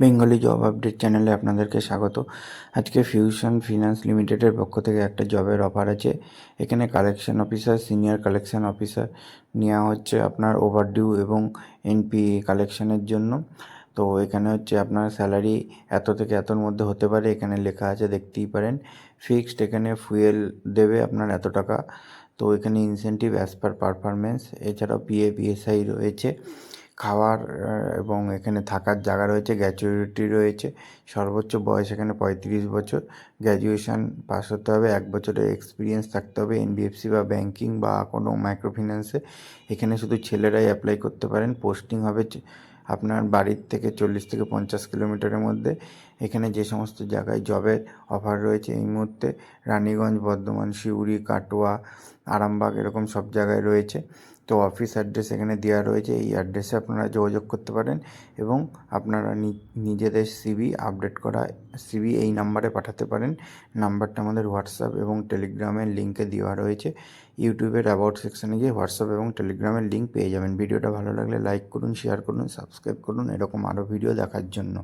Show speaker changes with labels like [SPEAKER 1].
[SPEAKER 1] Bengali job update চ্যানেলে আপনাদেরকে স্বাগত। আজকে ফিউশন ফিনান্স লিমিটেডের পক্ষ থেকে একটা জবের অফার আছে। এখানে collection officer senior collection officer নেওয়া হচ্ছে আপনার ওভারডিউ এবং এনপি কালেকশনের জন্য। তো এখানে হচ্ছে আপনার স্যালারি এত থেকে এতর মধ্যে হতে পারে, এখানে লেখা আছে, দেখতেই পারেন। ফিক্সড এখানে ফুয়েল দেবে আপনার এত টাকা। তো এখানে ইনসেন্টিভ অ্যাজ পার পারফরমেন্স এছাড়াও পিএ পিএসআই রয়েছে। খাওয়ার এবং এখানে থাকার জায়গা রয়েছে গ্র্যাচুইটি রয়েছে। সর্বোচ্চ বয়স এখানে পঁয়ত্রিশ বছর। গ্র্যাজুয়েশন পাস হতে হবে, এক বছরের এক্সপিরিয়েন্স থাকতে হবে। এনবিএফসি বা ব্যাংকিং বা কোনো মাইক্রো ফিন্যান্সে এখানে শুধু ছেলেরাই অ্যাপ্লাই করতে পারেন। পোস্টিং হবে আপনার বাড়ির থেকে চল্লিশ থেকে পঞ্চাশ কিলোমিটারের মধ্যে। এখানে যে সমস্ত জায়গায় জবের অফার রয়েছে এই মুহূর্তে, রানীগঞ্জ, বর্ধমান সিউড়ি কাটোয়া, আরামবাগ, এরকম সব জায়গায় রয়েছে। তো অফিস অ্যাড্রেস এখানে দেওয়া রয়েছে। এই অ্যাড্রেসে আপনারা যোগাযোগ করতে পারেন এবং আপনারা নিজেদের সিভি আপডেট করা সিভি এই নাম্বারে পাঠাতে পারেন। নাম্বারটা আমাদের হোয়াটসঅ্যাপ এবং টেলিগ্রামের লিঙ্কে দেওয়া রয়েছে। ইউটিউবের অ্যাবাউট সেকশনে গিয়ে হোয়াটসঅ্যাপ এবং টেলিগ্রামের লিঙ্ক পেয়ে যাবেন। ভিডিওটা ভালো লাগলে লাইক করুন শেয়ার করুন সাবস্ক্রাইব করুন। এরকম আরও ভিডিও দেখার জন্য।